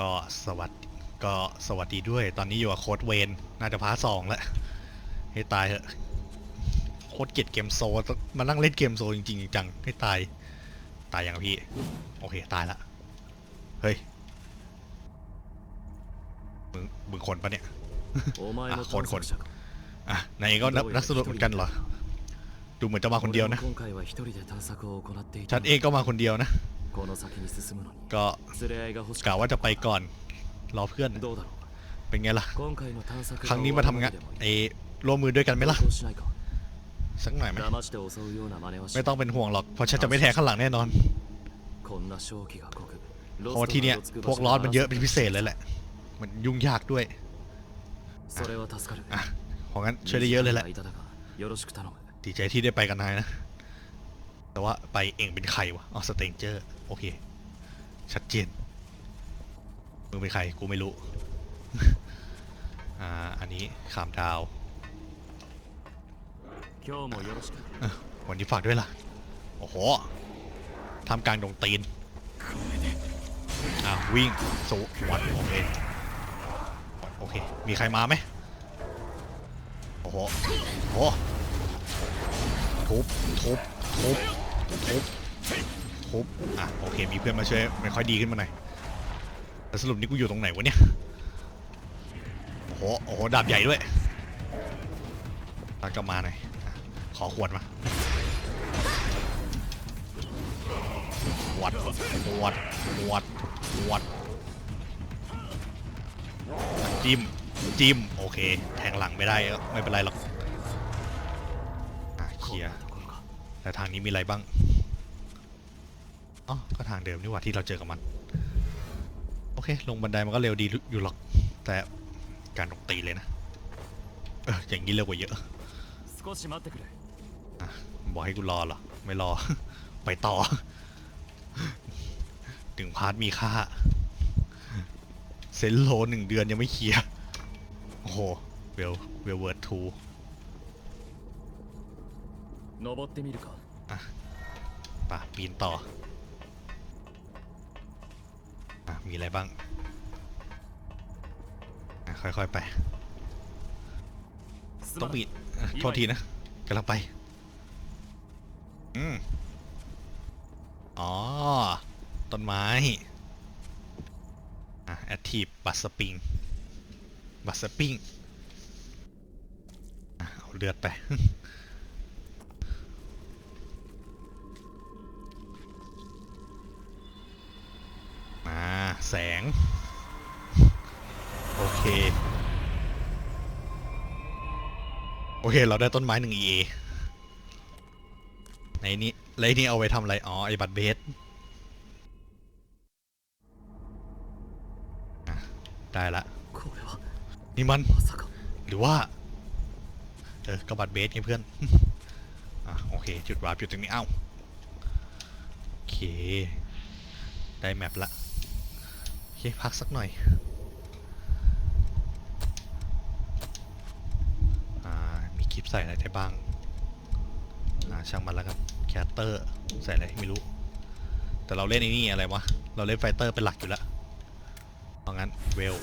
ก็สวัสดีก็สวัสดีด้วย ตอนนี้อยู่กับโค้ดเวนน่าจะพาสองแล้วให้ตายเถอะโคตรเกลียดเกมโซมานั่งเล่นเกมโซจริงจังให้ตาย ตายยังพี่ โอเค ตายละ เฮ้ย มึงมึงคนปะเนี่ยอ่ขคนคนอะไหนก็นักนักสนุกเหมือนกันเหรอ ดูเหมือนจะมาคนเดียวนะ ฉันเองก็มาคนเดียวนะ ก็กะว่าจะไปก่อนรอเพื่อน เป็นไงล่ะ ครั้งนี้มาทำงานเอร่วมมือด้วยกันไหมล่ะ สักหน่อยไหมไม่ต้องเป็นห่วงหรอก เพราะฉันจะไม่แทงข้างหลังแน่นอนเพราะที่เนี้ยพวกร้อนมันเยอะเป็นพิเศษเลยแหละ มันยุ่งยากด้วยอะของนั้นช่วยได้เยอะเลยแหละดีใจที่ได้ไปกับนายนะ แต่ว่าไปเองเป็นใครวะอ๋อสเตนเจอร์โอเค ชัดเจน มึงเป็นใคร กูไม่รู้ อ่า อันนี้ขามดาว วันนี้ฝากด้วยล่ะ โอ้โหทำกลางดงตีน อ่าวิ่งสูวันโอเคโอเค มีใครมาไหมโอ้โห โอ้โห ทุบ ทุบ ทุบ ทุบอะโอเคมีเพื่อนมาช่วยไม่ค่อยดีขึ้นมาหน่อยแต่สรุปนี่กูอยู่ตรงไหนวะเนี่ยโอ้โหโอ้โหดาบใหญ่ด้วยตากลับมาหน่อยขอขวดมาขวดขวดขวดขวดขวดจิ้มจิ้มโอเค แทงหลังไม่ได้ไม่เป็นไรหรอกอะเคลียร์ แต่ทางนี้มีอะไรบ้างอ๋อก็ทางเดิมนี่หว่าที่เราเจอกับมัน โอเค ลงบันไดมันก็เร็วดีอยู่หรอก แต่การตกตีเลยนะ เอออย่างนี้เร็วกว่าเยอะบอกให้กูรอเหรอ ไม่รอ ไปต่อ ถึงพาร์ทมีค่า เซนโลหนึ่งเดือนยังไม่เคลียร์ โอ้โห เวล เวลเวิร์ดทู 登ってみるか ป่ะปีนต่อ อ่ะ มีอะไรบ้าง อ่ะ ค่อย ๆ ไป す ต้อง ま ปี ん นอ่ะโทษทีนะกำลังไป อืม อ๋อ ต้นไม้ อ่ะ แอคทีฟบัตสปริง บัตสปริง อ่ะ เอาเลือดไป แสง โอเค โอเค เราได้ต้นไม้หนึ่งเอในนี้ไรนี้เอาไว้ทำอะไร อ๋อ ไอบัตเบส ได้ละ นี่มัน หรือว่า เออกระบัตเบสไงเพื่อน อะ โอเค จุดวาร์ปอยู่ตรงนี้ เอ้า โอเค ได้แมปละ ค พักสักหน่อยอมีคลิปใส่อะไรได้บ้างาช่างมันแล้วครับแคตเตอร์ใส่อะไรไม่รู้ แต่เราเล่นอ้นี่อะไรวะ เราเล่นไฟเตอร์เป็นหลักอยู่แล้วเพราะงั้นเวล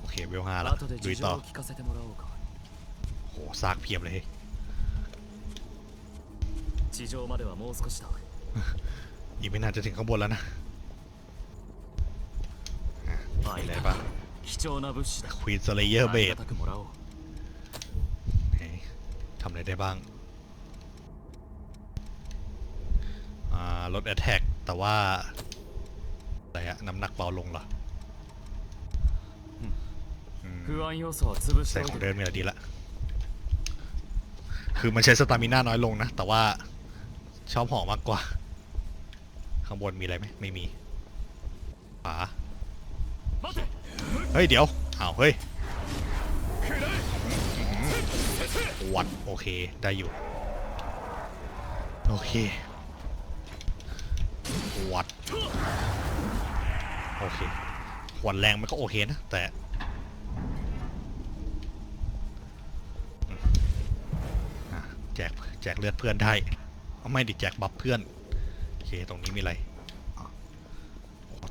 โอเคเวลห้าแล้วดูต่อโหซากเพียบเลยอีกไม่นานจะถึงข้างบนแล้วนะ อ่ะมีอะไรบ้าง 貴重な物資だ ควีนสเลเยอร์เบ あり ด がたくもらおう ทำอะไรได้บ้าง อ่าลดแอ t แทกแต่ว่า อะไรอะน้ำหนักเบาลงเหรออืม 不安要素は潰し ใส่ てお ข い อง て เดิมนี่แหละดีละ คือมันใช้สตามิน่าน้อยลงนะ แต่ว่าชอบห่อมากกว่า ข้างบนมีอะไรไหมไม่มีฝา 待て เฮ้ย เดี๋ยวอ้าวเฮ้ยวัดโอเค ได้อยู่ โอเควัดโอเคหวัดแรงมันก็โอเคนะ แต่แจกแจกเลือดเพื่อนได้เอาไม่ดิแจกบัฟเพื่อน โอเค ตรงนี้มีอะไร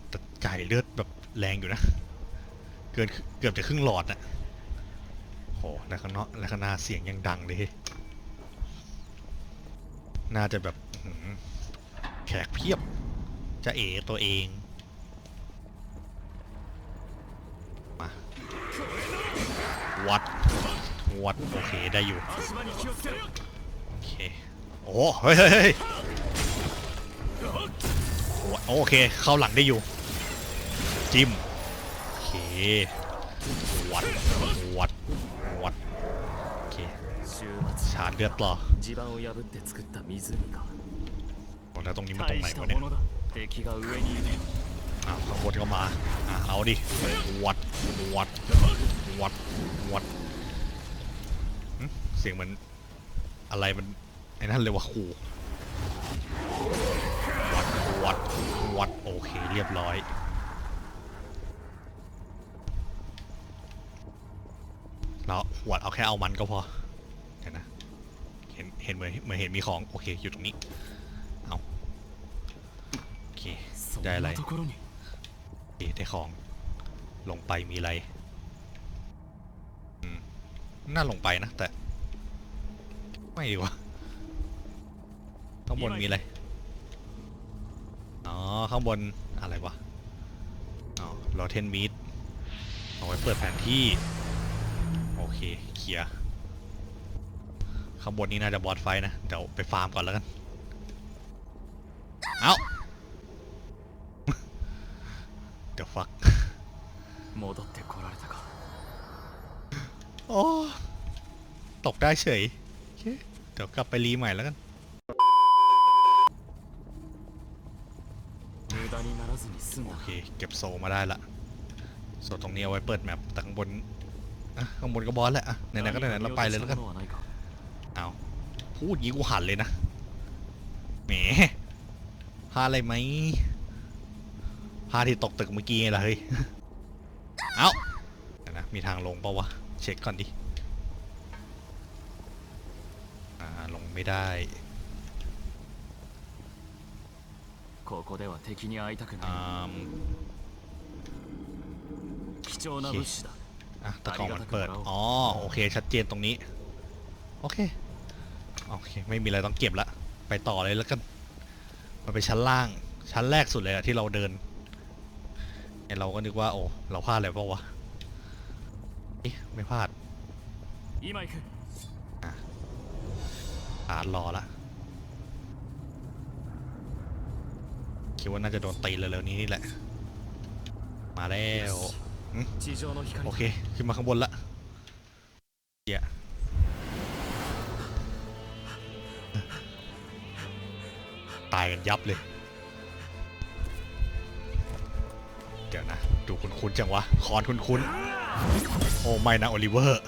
แต่จ่ายเลือดแบบ แรงอยู่นะ เกินเกือบจะครึ่งหลอดอะโหแล้วข้ะงนอกและวข้เสียงยังดังเลย น่าจะแบบแขกเพียบ จะเอตัวเองมาวัดวัดโอเคได้อยู่ โอเค โอ้เฮ้ยโอเค เข้าหลังได้อยู่ จิ้มโอเควัดวัดวัดโอเคชาร์เลือดต่อแล้วตรงนี้มันตรงไหนวะเนี่ยอ้าวขบวนก็มาอ่าเอาดิวัดวัดวัดวัดเสียงเหมือนอะไรมันไอ้นั่นเลยวะคูวัดวัดวัดโอเคเรียบร้อย หวดเอาแค่เอามันก็พอเห็นนะเห็นเห็นเหมือนเหมือนเห็นมีของโอเคอยู่ตรงนี้เอาโอเคได้อะไรเคได้ของ ลงไปมีอะไรน่าลงไปนะแต่ ไม่ดีวะข้างบนมีอะไรอ๋อข้างบนอะไรวะอ๋อรอเทนมีดเอาไว้เปิดแผนที่ โอเคเคลียร์ข้างบนนี้น่าจะบอสไฟนะ เดี๋ยวไปฟาร์มก่อนแล้วกัน เอาเดี๋ยวฟักโอ้ตกได้เฉยเดี๋ยวกลับไปรีใหม่แล้วกันโอเค เก็บโซมาได้ละ ส่วนตรงนี้เอาไว้เปิดแมปตั้งบน อ่ะข้างบนก็บอสแหละอ่ะไหนๆก็ไหนๆเราไปเลยแล้วกัน 何か見落としたものはないか เอาพูดงี้กูหันเลยนะ แหมพลาดอะไรไหมพลาดที่ตกตึกเมื่อกี้ไงล่ะเฮ้ย เอาเดี๋ยวนะ มีทางลงปะวะ เช็คก่อนดิ อ่า ลงไม่ได้ ここでは敵に会いたくな อ่า い貴重な物資だ อ่ะตะกล่องมันเปิด อ๋อ โอเค ชัดเจนตรงนี้ โอเค โอเค ไม่มีอะไรต้องเก็บละ ไปต่อเลยแล้วกัน มันเป็นชั้นล่าง ชั้นแรกสุดเลยอะที่เราเดินเนี่ยเราก็นึกว่า โอ้ เราพลาดอะไรเปล่าวะเอ๊ะไม่พลาด 今行く อ่านรอละคิดว่าน่าจะโดนตีเร็วๆนี้นี่แหละ มาแล้ว 地上の光 โอเค ขึ้นมาข้างบนละเดี๋ยตายกันยับเลย เดี๋ยวนะ ดูคุ้นๆจังวะ คอนคุ้นๆ โอ้ไม่นะ โอลิเวอร์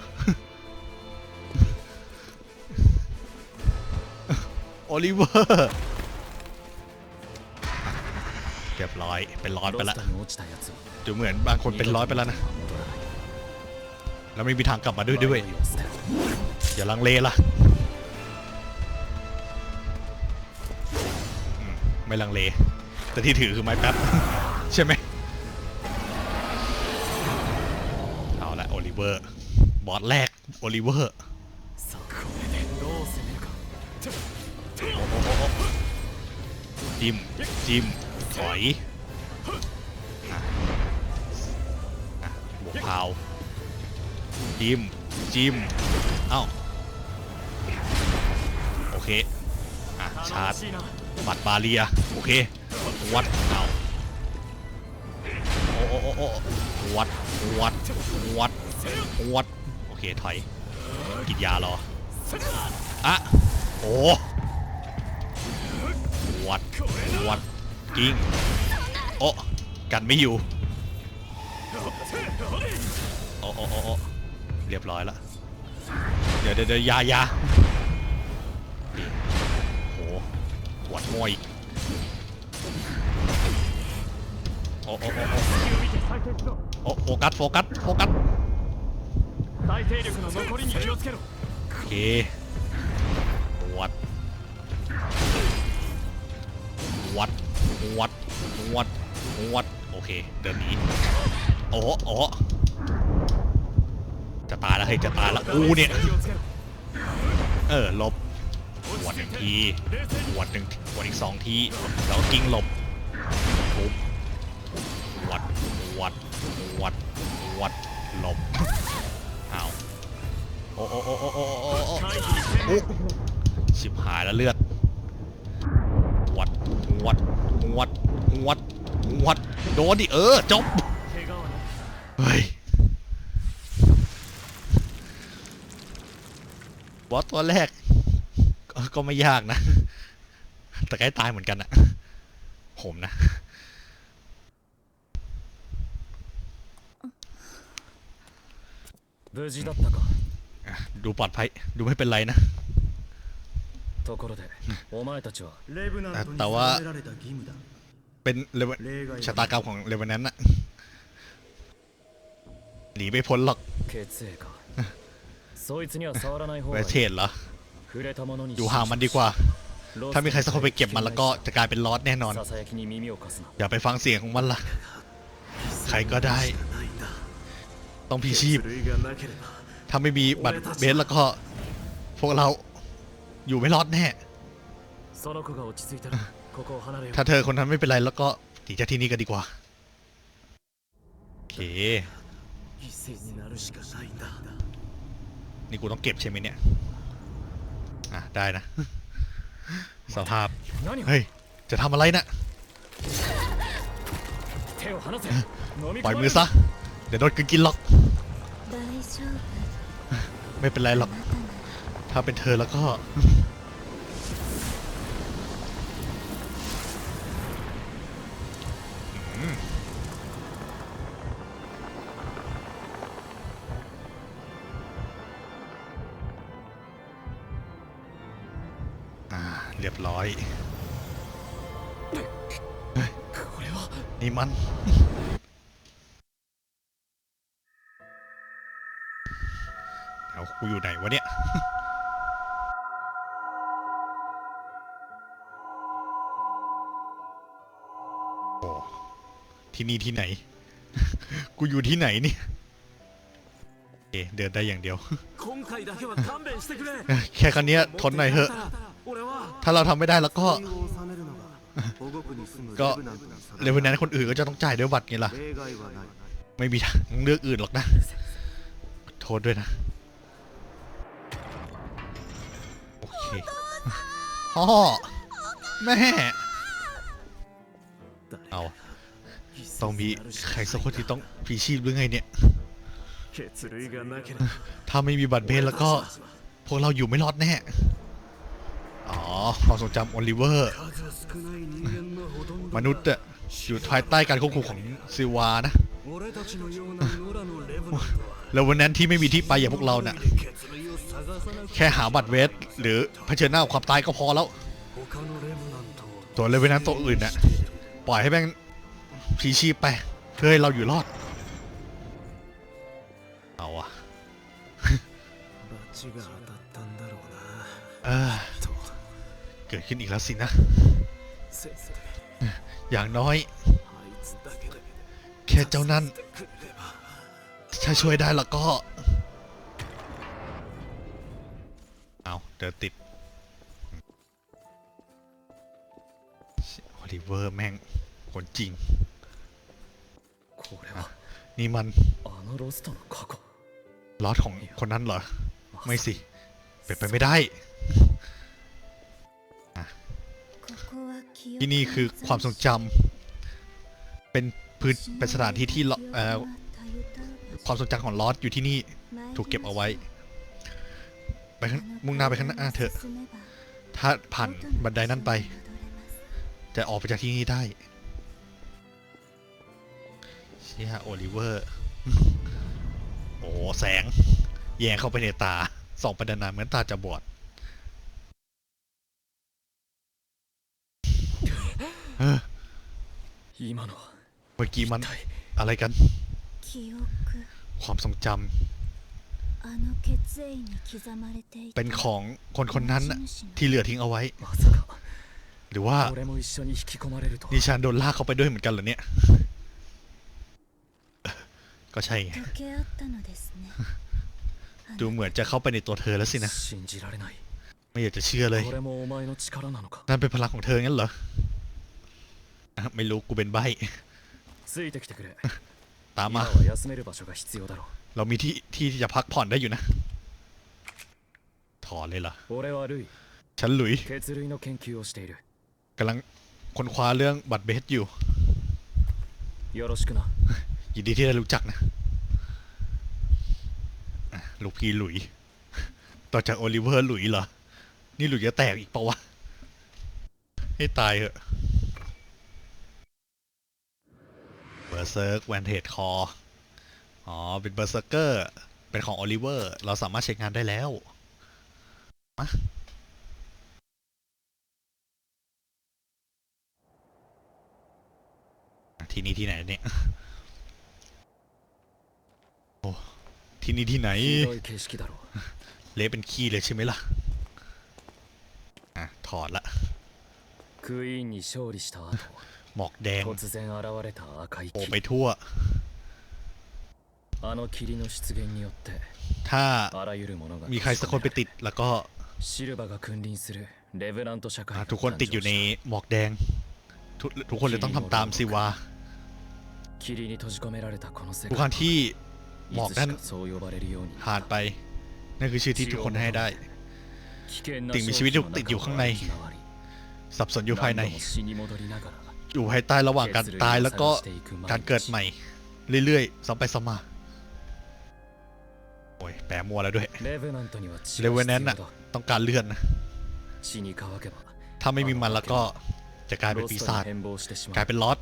โอลิเวอร์ รีบร้อย เป็นร้อยไปละดูเหมือนบางคนเป็นร้อยไปแล้วนะ แล้วไม่มีทางกลับมาด้วยด้วยอย่าลังเลล่ะ ไม่ลังเล แต่ที่ถือคือไม้แป๊บ ใช่ไหม เอาละโอลิเวอร์ บอสแรก โอลิเวอร์จิ้มจิ้ม ถอยบวกพาวจิมจิมเอ้าโอเคอะชาร์จบัตรบาเลียโอเควัดเอาโอ้โอ้โอ้วัดวัดวัดวัดโอเคถอยกินยาหรออะโอ้วัดวัด กิ้งโอ้กันไม่อยู่โอ้โอโอเรียบร้อยละเดี๋ยวเดี๋ยวยายาโหหวดมวยโอ้โอ้โอ้โอ้โฟกัสโฟกัสโฟกัสโอเคหวดวัด วัดวัดวัดโอเค เดินหนีโอ้โหโอ้จะตายแล้วเฮ้จะตายแล้วอูเนี่ย เออหลบหวดหนึ่งทีหวดหนึ่งหวดอีกสองทีแล้วกิ้งหลบปุ๊บวัดวัดวัดวัดหลบเอาโอ้โอ้โอ้โอ้โอ้โอ้โอ้ โดนดิเออจบเฮ้ยบอสตัวแรก ก็ไม่ยากนะ แต่ใกล้ตายเหมือนกันอะผมนะ ดูปลอดภัย ดูไม่เป็นไรนะแต่ว่า เป็นเลเวนชะตากรรมของเลเวนนั้นอะหนีไปพ้นหรอกไปเทศเหรอ อยู่ห่างมันดีกว่า ถ้ามีใครสักคนไปเก็บมันแล้วก็จะกลายเป็นลอสแน่นอน อย่าไปฟังเสียงของมันล่ะ ใครก็ได้ ต้องพีชีพ ถ้าไม่มีบัตรเบสแล้วก็ พวกเราอยู่ไม่รอดแน่ ถ้าเธอคนนั้นไม่เป็นไรแล้วก็หนีจากที่นี่กันดีกว่าโอเคนี่กูต้องเก็บใช่ไหมเนี่ยอะได้นะสภาพเฮ้ยจะทำอะไรนะ่ะปล่อยมือซะเดี๋ยวโดนกินกินหรอก ไม่เป็นไรหรอก ถ้าเป็นเธอแล้วก็ เรียบร้อย นี่มันแล้วกูอยู่ไหนวะเนี่ยโอ้ที่นี่ที่ไหน กูอยู่ที่ไหนนี่ยเดินได้อย่างเดียว แค่ครั้งนี้ทนหน่อยเถอะ ถ้าเราทำไม่ได้แล้วก็ ก็เลเวลนั้นคนอื่นก็จะต้องจ่ายด้วยบัตรไงล่ะ ไม่มีทางเลือกอื่นหรอกนะ โทษด้วยนะ โอเคพ่อแม่ เอา ต้องมีใครสักคนที่ต้องผีชีพหรือไงเนี่ย ถ้าไม่มีบัตรเบนแล้วก็ พวกเราอยู่ไม่รอดแน่ ความทรงจำโอลิเวอร์ มนุษย์อะอยู่ภายใต้การควบคุมของซิวานะ แล้ววันนั้นที่ไม่มีที่ไปอย่างพวกเราเนี่ยแค่หาบัตรเวส หรือเผชิญหน้าความตายก็พอแล้ว ตัวเลเวนั้นตัวอื่นน่ะปล่อยให้แม่งผีชีพไป เพื่อให้เราอยู่รอด เอาอะเออ เกิดขึ้นอีกแล้วสินะ อย่างน้อย แค่เจ้านั้นถ้าช่วยได้แล้วก็ เอาเดี๋ยวติดโอลิเวอร์แม่งคนจริง นี่มันลอสของคนนั้นเหรอ ไม่สิ เป็นไปไม่ได้ ที่นี่คือความทรงจำเป็นพื้นเป็นสถานที่ที่ความทรงจำของลอสอยู่ที่นี่ถูกเก็บเอาไว้ไปข้างมุ่งหน้าไปข้างหน้าเถอะ ถ้าผ่านบันไดนั้นไป จะออกไปจากที่นี่ได้เชี่ยโอลิเวอร์ โอ้แสง แยงเข้าไปในตาส่องไปนานๆเหมือนตาจะบอด 今のは เมื่อกี้มัน 一体 อะไรกัน 記憶 ความทรงจ あの血縁に刻まれてい ำ た เป็นของคนคนนั้นน่ะที่เหลือทิ้งเอาไว้ まさか หรือว่า 俺も一緒に引き込まれるとは นิชานโดนลากเข้าไปด้วยเหมือนกันเหรอเนี่ย ก็ใช่ไง 溶け合ったのですね ดูเหมือนจะเข้าไปในตัวเธอแล้วสินะ 信じられない ไม่อยากจะเชื่อเลย これもお前の力なのか นั่นเป็นพลังของเธองั้นเหรออ่ะ ไม่รู้กูเป็นใบตามมาเรามีที่ที่จะพักผ่อนได้อยู่นะ ถอนเลยเหรอฉันหลุยกำลังค้นคว้าเรื่องบัตรเบสอยู่ยินดีที่ได้รู้จักนะลูกพี่หลุย ต่อจากโอลิเวอร์หลุยเหรอ นี่หลุยจะแตกอีกปะวะ ให้ตายเถอะ อร์เซิร์กแวนเทดคออ๋อ เป็นเบอร์เซอร์เกอร์ เป็นของโอลิเวอร์ เราสามารถใช้งานได้แล้วมาที่นี่ที่ไหนเนี่ย โอ้ ที่นี่ที่ไหน ひどい景色だろう เละเป็นขี้เลยใช่ไหมล่ะ อ่ะ ถอดละ クイーンに勝利した後 หมอกแดง 突然現れた赤い โผล่ 霧 ไปทั่ว あの霧の出現によって ถ้า あらゆるものが มีใครสักคนไปติด แล้วก็ シルバが君臨するレブナント社会 อ่ะ が ทุกคนติดอยู่ในหมอกแดง ทุกทุกคนเลยต้องทำตามสิวา 霧に閉じ込められたこの世 ทุกครั้ง 界 ที่หม い อก つ นั้น しかそう呼ばれるように ผ่านไป นั่นคือชื่อที่ทุกคนให้ได้ 危険な สิ่งมีชีวิตที่ติดอยู่ข้างใน สับสนอยู่ภายใน อยู่ภายใต้ระหว่างการตายแล้วก็การเกิดใหม่ เรื่อยๆซ้ำไปซ้ำมาโอ้ยแปรมัวแล้วด้วยเลเวนันต์น่ะต้องการเลือดนะถ้าไม่มีมันแล้วก็จะกลายเป็นปีศาจกลายเป็นลอส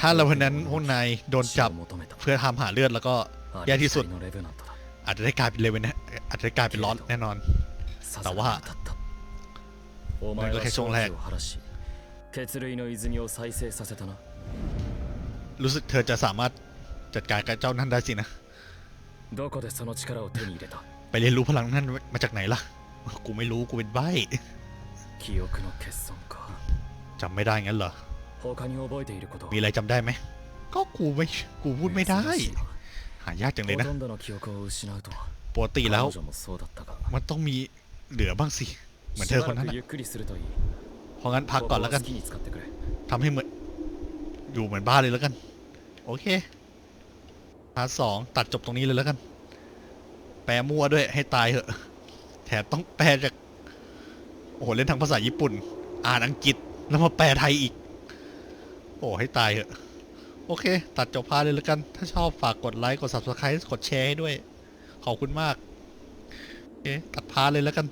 ถ้าเราวันนั้นพวกนายโดนจับเพื่อทำหาเลือดแล้วก็แย่ที่สุด อาจจะได้กลายเป็นเลเวนอาจจะได้กลายเป็นลอสแน่นอน แต่ว่า お前はなんか結論勝ね利を晴らし血類の泉を再生させたな รู้สึกเธอจะสามารถจัดการกับเจ้านั่นได้สินะ どこでその力を手に入れた ไปเรียนรู้พลังนั่นมาจากไหนล่ะ กูไม่รู้กูเป็นใบ้ 記憶の欠損か จำไม่ได้งั้นเหรอ 他に覚えていることは มีอะไรจำได้ไหม ก็กูไม่ กูพูดไม่ได้ 珍しいな หายากจังเลย ほ นะ とんどの記憶を失うと ปกติแล้ว 彼女もそうだったが มันต้องมีเหลือบ้างสิ เหมือนเธอคนนั้นเพราะงั้นพักก่อนแล้วกันทำให้เหมือนอยู่เหมือนบ้านเลยแล้วกัน โอเคพาร์ทสองตัดจบตรงนี้เลยแล้วกัน แปลมั่วด้วยให้ตายเถอะ แถมต้องแปลจาก โอ้โห เล่นทั้งภาษาญี่ปุ่น อ่านอังกฤษแล้วมาแปลไทยอีก โอ้ให้ตายเถอะโอเค ตัดจบพาเลยแล้วกัน ถ้าชอบฝากกดไลค์ กด subscribe กดแชร์ให้ด้วย ขอบคุณมาก โอเค ตัดพาเลยแล้วกัน